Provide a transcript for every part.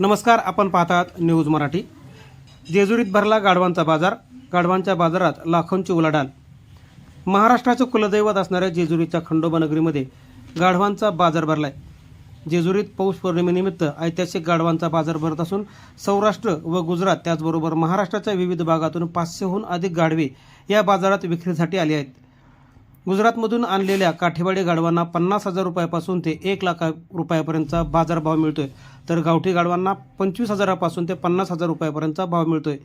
नमस्कार आपण पाहतात न्यूज मराठी. जेजुरीत भरला गाढवांचा बाजार. गाढवांच्या बाजारात लाखोंची उलाढाल. महाराष्ट्राचं कुलदैवत असणाऱ्या जेजुरीच्या खंडोबा नगरीमध्ये गाढवांचा बाजार भरलाय. जेजुरीत पौष पौर्णिमेनिमित्त ऐतिहासिक गाढवांचा बाजार भरत असून सौराष्ट्र व गुजरात त्याचबरोबर महाराष्ट्राच्या विविध भागातून पाचशेहून अधिक गाढवे या बाजारात विक्रीसाठी आली आहेत. गुजरातमधून आणलेल्या काठेवाडी गाढवांना पन्नास हजार रुपयापासून ते एक लाख रुपयापर्यंतचा बाजारभाव मिळतोय. तर गावठी गाढवांना पंचवीस हजारापासून ते पन्नास हजार रुपयापर्यंतचा भाव मिळतोय.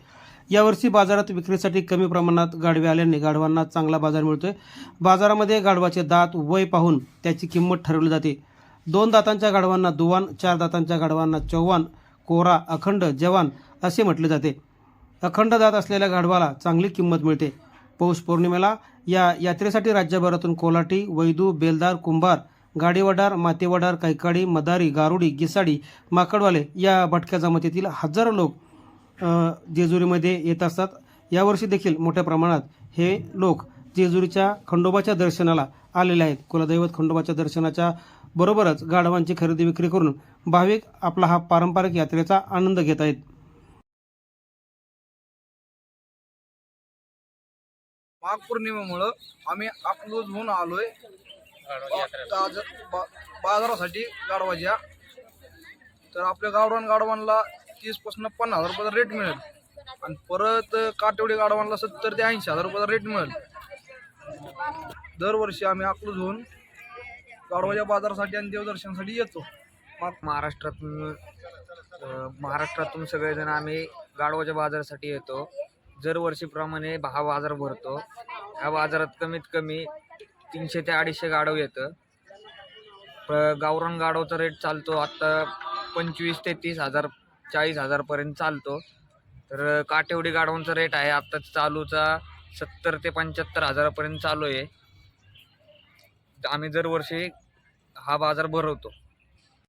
यावर्षी बाजारात विक्रीसाठी कमी प्रमाणात गाढवे आल्याने गाढवांना चांगला बाजार मिळतोय. बाजारामध्ये गाढवाचे दात वय पाहून त्याची किंमत ठरवली जाते. दोन दातांच्या गाढवांना दुवान चार दातांच्या गाढवांना चौवान कोरा अखंड जवान असे म्हटले जाते. अखंड दात असलेल्या गाढवाला चांगली किंमत मिळते. पौष पौर्णिमेला या यात्रेसाठी राज्यभरातून कोलाटी वैदू बेलदार कुंभार गाडीवडार मातेवडार कैकाडी मदारी गारुडी गिसाडी माकडवाले या भटक्या जमातीतील हजारो लोक जेजुरीमध्ये येत असतात. यावर्षी देखील मोठ्या प्रमाणात हे लोक जेजुरीच्या खंडोबाच्या दर्शनाला आलेले आहेत. कुलदैवत खंडोबाच्या दर्शनाच्या बरोबरच गाढवांची खरेदी विक्री करून भाविक आपला हा पारंपरिक यात्रेचा आनंद घेत आहेत. माघ पौर्णिमेमुळं आम्ही अकलूज होऊन आलोय. ताज बा- बाजारासाठी गाडवाच्या तर आपल्या गावरान गाडवांना तीसपासून पन्नास हजार रुपयाचा रेट मिळेल. आणि परत काटेवडी गाडवांना सत्तर ते ऐंशी हजार रुपयाचा रेट मिळेल. दरवर्षी आम्ही अकलूज होऊन गाडवाच्या बाजारासाठी आणि देवदर्शनासाठी येतो. मग महाराष्ट्रातून अ, महाराष्ट्रातून सगळेजण आम्ही गाढवाच्या बाजारासाठी येतो. दरवर्षीप्रमाणे हा बाजार भरतो. या बाजारात कमीत कमी तीनशे ते अडीचशे गाडव येतं. प- गावरान गाडवचा रेट चालतो आत्ता पंचवीस ते तीस हजार चाळीस हजारपर्यंत चालतो. तर काटेवडी गाडवांचा रेट आहे. आत्ता चालूचा सत्तर ते पंच्याहत्तर हजारापर्यंत चालू आहे. आम्ही दरवर्षी हा बाजार भरवतो.